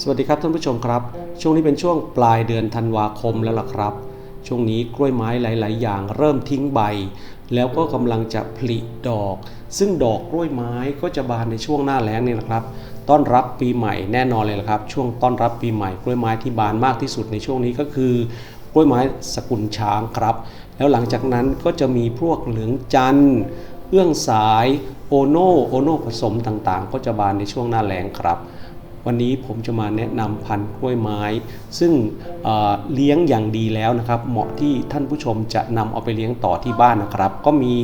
สวัสดีครับท่านผู้ชมครับ ช่วงนี้เป็นช่วงปลายเดือนธันวาคมแล้วล่ะครับ ช่วงนี้กล้วยไม้หลาย ๆ อย่างเริ่มทิ้งใบ แล้วก็กำลังจะผลิดอก ซึ่งดอกกล้วยไม้ก็จะบานในช่วงหน้าแล้งนี่นะครับ ต้อนรับปีใหม่แน่นอนเลยละครับ ช่วงต้อนรับปีใหม่กล้วยไม้ที่บานมากที่สุดในช่วงนี้ก็คือกล้วยไม้สกุลช้างครับ แล้วหลังจากนั้นก็จะมีพวกเหลืองจันทร์ เอื้องสายโอโนโอโนผสมต่างๆ ก็จะบานในช่วงหน้าแล้งครับ วันนี้ผมจะมาแนะนำพันธุ์กล้วยไม้ ซึ่งเเลี้ยงอย่างดีแล้วนะครับ เหมาะที่ท่านผู้ชมจะนำเอาไปเลี้ยงต่อที่บ้านนะครับ ก็มี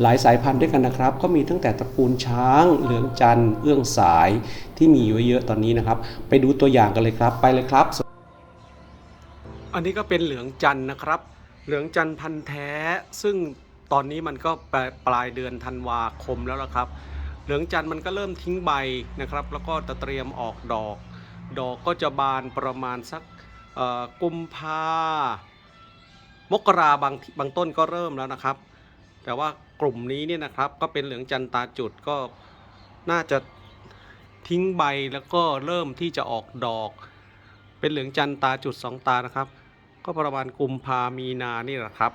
หลายสายพันธุ์ด้วยกันนะครับ ก็มีตั้งแต่ตระกูลช้าง เหลืองจันทร์เอื้องสายที่มีอยู่เยอะๆตอนนี้นะครับ ไปดูตัวอย่างกันเลยครับไปเลยครับ อันนี้ก็เป็นเหลืองจันทร์นะครับ เหลืองจันทร์พันธุ์แท้ซึ่ง ตอนนี้มันก็ปลายปลายเดือนธันวาคมแล้วละครับ เหลืองจันทร์มันก็เริ่มทิ้งใบนะครับ แล้วก็จะเตรียมออกดอก ดอกก็จะบานประมาณสักกุมภามกราบางบางต้นก็เริ่มแล้วนะครับ แต่ว่ากลุ่มนี้เนี่ยนะครับก็เป็นเหลืองจันตาจุดก็น่าจะทิ้งใบแล้วก็เริ่มที่จะออกดอก เป็นเหลืองจันตาจุดสองตานะครับ ก็ประมาณกุมภามีนานี่แหละครับ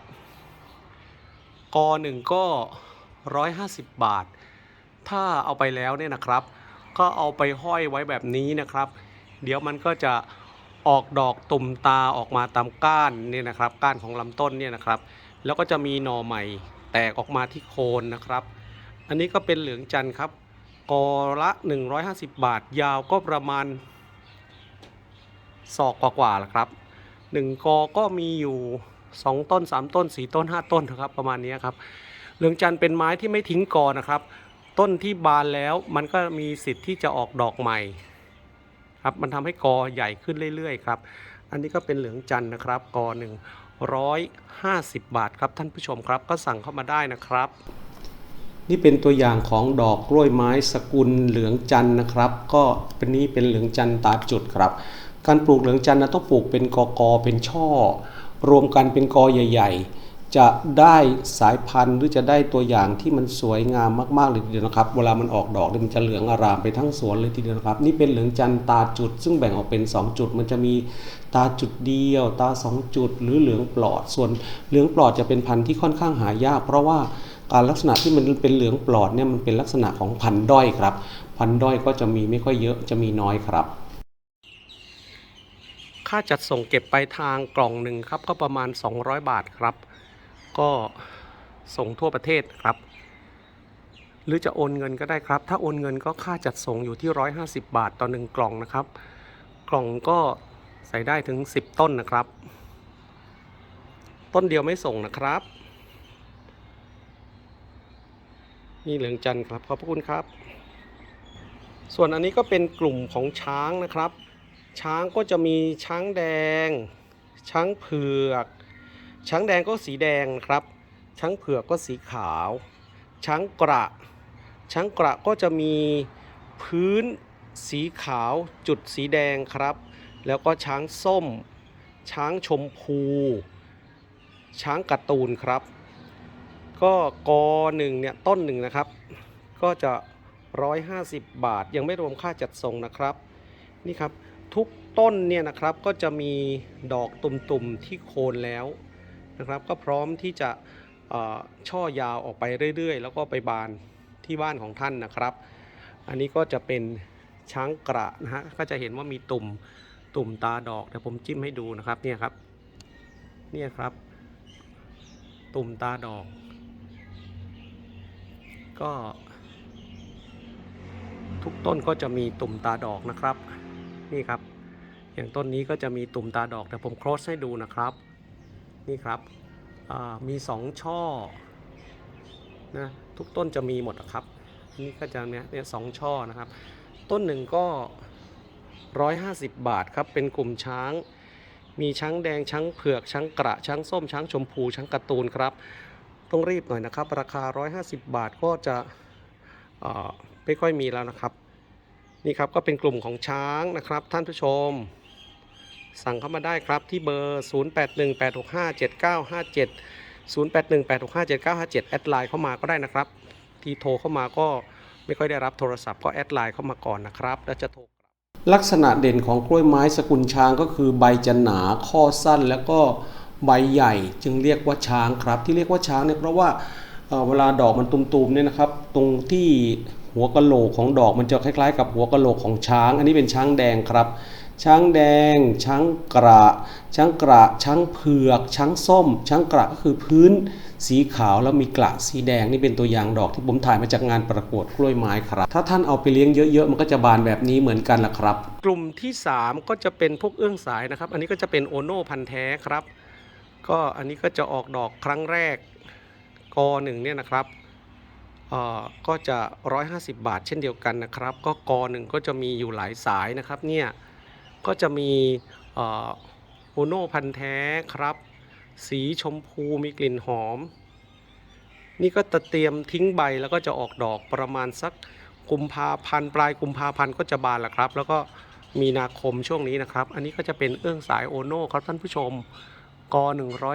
กอหนึ่งก็ร้อยห้าสิบบาท ถ้าเอาไปแล้วเนี่ยนะครับ ก็เอาไปห้อยไว้แบบนี้นะครับ เดี๋ยวมันก็จะออกดอกตุ่มตาออกมาตามก้านเนี่ยนะครับ ก้านของลำต้นเนี่ยนะครับ แล้วก็จะมีหน่อใหม่แตกออกมาที่โคนนะครับ อันนี้ก็เป็นเหลืองจันทร์ครับกอละ 150 บาท ยาวก็ประมาณศอกกว่าๆละครับ 1กอก็มีอยู่ 2 ต้น 3 ต้น 4 ต้น 5 ต้นนะครับประมาณนี้ครับเหลืองจันทร์เป็นไม้ที่ไม่ทิ้งกอนะครับ ต้นที่บานแล้วมันก็มีสิทธิ์ที่จะออกดอกใหม่ครับมันทำให้กอใหญ่ขึ้นเรื่อยๆครับอันนี้ก็เป็นเหลืองจันทร์นะครับกอหนึ่งร้อยห้าสิบบาทครับท่านผู้ชมครับก็สั่งเข้ามาได้นะครับนี่เป็นตัวอย่างของดอกกล้วยไม้สกุลเหลืองจันทร์นะครับ ก็เป็นนี้เป็นเหลืองจันทร์ตาจุดครับ การปลูกเหลืองจันทร์นะต้องปลูกเป็นกอกอเป็นช่อ รวมกันเป็นกอใหญ่ ๆ จะได้สายพันธุ์หรือจะได้ตัวอย่างที่มันสวยงามมากๆเลยทีเดียวนะครับ เวลามันออกดอกเนี่ยมันจะเหลืองอารามไปทั้งสวนเลยทีเดียวนะครับ นี่เป็นเหลืองจันตาจุด ซึ่งแบ่งออกเป็น 2 จุด มันจะมีตาจุดเดียว ตา 2 จุด หรือเหลืองปลอด ส่วนเหลืองปลอดจะเป็นพันธุ์ที่ค่อนข้างหายาก เพราะว่าการลักษณะที่มันเป็นเหลืองปลอดเนี่ยมันเป็นลักษณะของพันธุ์ด้อยครับ พันธุ์ด้อยก็จะมีไม่ค่อยเยอะจะมีน้อยครับ ค่าจัดส่งเก็บไปทางกล่องหนึ่งครับ ก็ประมาณ 200 บาทครับ ก็ส่งทั่วประเทศครับ หรือจะโอนเงินก็ได้ครับ ถ้าโอนเงินก็ค่าจัดส่งอยู่ที่ 150 บาทต่อหนึ่งกล่องนะครับ กล่องก็ใส่ได้ถึง 10 ต้นนะครับ ต้นเดียวไม่ส่งนะครับ นี่เหลืองจันทร์ครับ ขอบพระคุณครับ ส่วนอันนี้ก็เป็นกลุ่มของช้างนะครับ ช้างก็จะมีช้างแดง ช้างเผือก ช้างแดงก็สีแดงครับ ช้างเผือกก็สีขาว ช้างกระ ช้างกระก็จะมีพื้นสีขาวจุดสีแดงครับ แล้วก็ช้างส้ม ช้างชมพู ช้างการ์ตูนครับ ก็กอหนึ่งเนี่ยต้นหนึ่งนะครับ ก็จะ 150 บาทยังไม่รวมค่าจัดส่งนะครับ นี่ครับ ทุกต้นเนี่ยนะครับก็จะมีดอกตุ่มๆที่โคนแล้วนะครับ ก็พร้อมที่จะช่อยาวออกไปเรื่อยๆ แล้วก็ไปบานที่บ้านของท่านนะครับ อันนี้ก็จะเป็นช้างกระนะฮะก็จะเห็นว่ามีตุ่มตุ่มตาดอกเดี๋ยวผมจิ้มให้ดูนะครับเนี่ยครับเนี่ยครับ ตุ่มตาดอก ก็ ทุกต้นก็จะมีตุ่มตาดอกนะครับ นี่ครับ อย่างต้นนี้ก็จะมีตุ่มตาดอกแต่ผมโครสให้ดูนะครับ นี่ครับมีสองช่อนะทุกต้นจะมีหมดอะครับ นี่ก็จะเนี่ยเนี่ยสองช่อนะครับ ต้นหนึ่งก็ร้อยห้าสิบบาทครับ เป็นกลุ่มช้าง มีช้างแดง ช้างเผือก ช้างกระ ช้างส้ม ช้างชมพู ช้างการ์ตูนครับ ต้องรีบหน่อยนะครับ ราคา 150 บาทก็จะไม่ค่อยมีแล้วนะครับ นี่ครับก็เป็นกลุ่มของช้างนะครับ ท่านผู้ชม สั่งเข้ามาได้ครับที่เบอร์ 0818657957 0818657957 แอดไลน์เข้ามาก็ได้นะครับ ที่โทรเข้ามาก็ไม่ค่อยได้รับโทรศัพท์ก็แอดไลน์เข้ามาก่อนนะครับแล้วจะโทรลักษณะเด่นของกล้วยไม้สกุลช้างก็คือใบจะหนาข้อสั้นแล้วก็ใบใหญ่จึงเรียกว่าช้างครับ ที่เรียกว่าช้างเนี่ยเพราะว่าเอ่อเวลาดอกมันตุ่มๆเนี่ยนะครับ ตรงที่ หัวกะโหลกของดอกมันจะคล้ายๆ กับหัวกะโหลกของช้าง อันนี้เป็นช้างแดงครับ ช้างแดง ช้างกระ ช้างกระ ช้างเผือก ช้างส้ม ช้างกระก็คือพื้นสีขาวแล้วมีกระสีแดงนี่เป็นตัวอย่างดอกที่ผมถ่ายมาจากงานประกวดกล้วยไม้ครับ ถ้าท่านเอาไปเลี้ยงเยอะๆ มันก็จะบานแบบนี้เหมือนกันล่ะครับ กลุ่มที่ 3 ก็จะเป็นพวกเอื้องสายนะครับ อันนี้ก็จะเป็นโอโน่พันธุ์แท้ครับ ก็อันนี้ก็จะออกดอกครั้งแรกกอหนึ่งเนี่ยนะครับ ก็จะ 150 บาท เช่นเดียวกันนะครับ ก็กอหนึ่งก็จะมีอยู่หลายสายนะครับเนี่ยก็จะมีโอโน่พันธุ์แท้ครับ สีชมพูมีกลิ่นหอม นี่ก็จะเตรียมทิ้งใบแล้วก็จะออกดอกประมาณสักกุมภาพันธ์ปลายกุมภาพันธ์ก็จะบานแล้วครับ แล้วก็มีนาคมช่วงนี้นะครับ อันนี้ก็จะเป็นเอื้องสายโอโน่ครับท่านผู้ชมก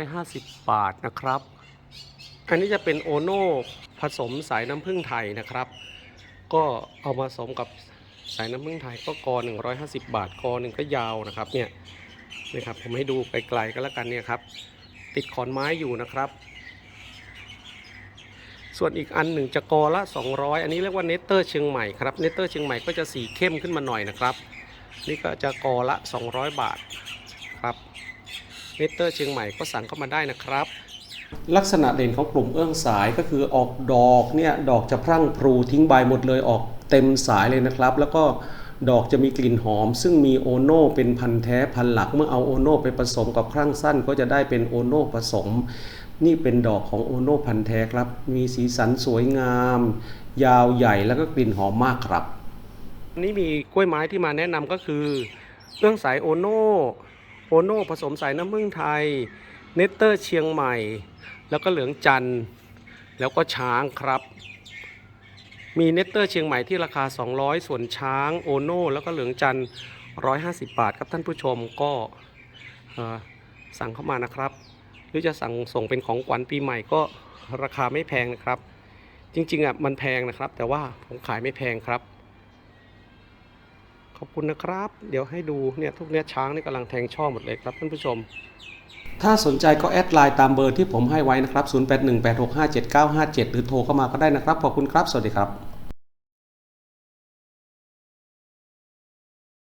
150 บาทนะครับ อันนี้จะเป็นโอโน่ผสมสายน้ำผึ้งไทยนะครับ ก็เอามาผสมกับสายน้ำผึ้งไทยก็กอ150 บาทกหนึ่งก็ยาวนะครับเนี่ยนะครับผมให้ดูไกลๆก็แล้วกันเนี่ยครับติดขอนไม้อยู่นะครับ ส่วนอีกอันหนึ่งจะกอละ 200 อันนี้เรียกว่าเนเตอร์เชียงใหม่ครับเนเตอร์เชียงใหม่ก็จะสีเข้มขึ้นมาหน่อยนะครับ นี่ก็จะกอละ 200 บาทครับเนเตอร์เชียงใหม่ก็สั่งเข้ามาได้นะครับ ลักษณะเด่นของกลุ่มเอื้องสายก็คือออกดอกเนี่ยดอกจะพรั่งพรูทิ้งใบหมดเลยออกเต็มสายเลยนะครับ แล้วก็ดอกจะมีกลิ่นหอม ซึ่งมีโอโน่เป็นพันธุ์แท้พันธุ์หลักเมื่อเอาโอโน่ไปผสมกับครั่งสั้นก็จะได้เป็นโอโน่ผสม นี่เป็นดอกของโอโน่พันธุ์แท้ครับ มีสีสันสวยงาม ยาวใหญ่แล้วก็กลิ่นหอมมากครับนี่มีกล้วยไม้ที่มาแนะนำก็คือเรื่องสายโอโน่โอโน่ผสมสายน้ำผึ้งไทย เนเตอร์เชียงใหม่ แล้วก็เหลืองจันทร์แล้วก็ช้างครับ มีเนเตอร์เชียงใหม่ที่ราคา 200 ส่วนช้างโอโน่แล้วก็เหลืองจันทร์150 บาทครับท่านผู้ชมก็สั่งเข้ามานะครับ หรือจะสั่งส่งเป็นของขวัญปีใหม่ก็ราคาไม่แพงนะครับ จริงๆอะมันแพงนะครับ แต่ว่าผมขายไม่แพงครับ ขอบคุณนะครับ เดี๋ยวให้ดูเนี่ยทุกเนี้ยช้างนี่กำลังแทงช่อหมดเลยครับท่านผู้ชม ถ้าสนใจก็แอดไลน์ตามเบอร์ที่ผมให้ไว้นะครับ 0818657957 หรือโทรเข้ามาก็ได้นะครับ ขอบคุณครับ สวัสดีครับ